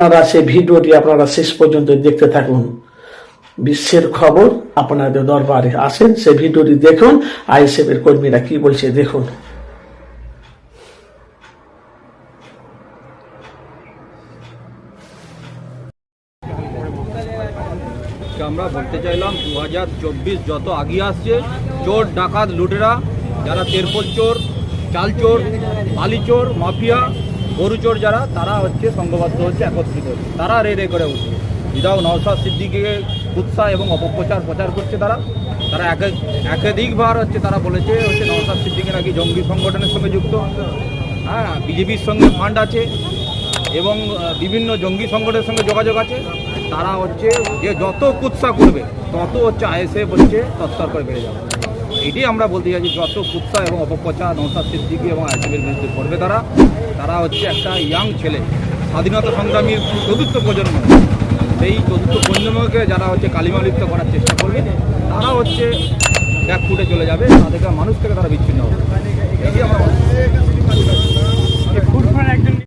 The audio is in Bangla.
আপনারা সেই ভিডিওটি আপনারা শেষ পর্যন্ত দেখতে থাকুন। বিশ্বের খবর আপনাদের দরবারে আসেন, সেই ভিডিওটি দেখুন আইএসএফ এর কর্মীরা কি বলছে দেখুন। আমরা বলতে চাইলাম দু হাজার চব্বিশ যত আগিয়ে আসছে, চোর, ডাকাত, লুটেরা, যারা তেরপল চোর, চাল চোর, বালি চোর, মাফিয়া গরু চোর যারা, তারা হচ্ছে সংঘবদ্ধ হচ্ছে, একত্রিত হচ্ছে। তারা রে রে করে উঠছে। বিধাও নওসাদ সিদ্দিকে উৎসাহ এবং অপপ্রচার প্রচার করছে তারা। তারা এক একাধিকবার হচ্ছে তারা বলেছে হচ্ছে নওসাদ সিদ্দিকি নাকি জঙ্গি সংগঠনের সঙ্গে যুক্ত। হ্যাঁ বিজেপির সঙ্গে ফান্ড আছে এবং বিভিন্ন জঙ্গি সংগঠনের সঙ্গে যোগাযোগ আছে। তারা হচ্ছে যে যত কুৎসা করবে, তত হচ্ছে আইএসএফ হচ্ছে তৎপর করে বেড়ে যাবে। এটাই আমরা বলতে চাইছি, যত কুৎসা এবং অপপ্রচার নৌসাদ সিদ্দিকি এবং আইসিবির বিরুদ্ধে করবে তারা তারা হচ্ছে একটা ইয়াং ছেলে, স্বাধীনতা সংগ্রামীর চতুর্থ প্রজন্ম। সেই চতুর্থ প্রজন্মকে যারা হচ্ছে কালিমালিপ্ত করার চেষ্টা করবে, তারা হচ্ছে ব্যাক ফুটে চলে যাবে, তাদেরকে মানুষ থেকে তারা বিচ্ছিন্ন হবে।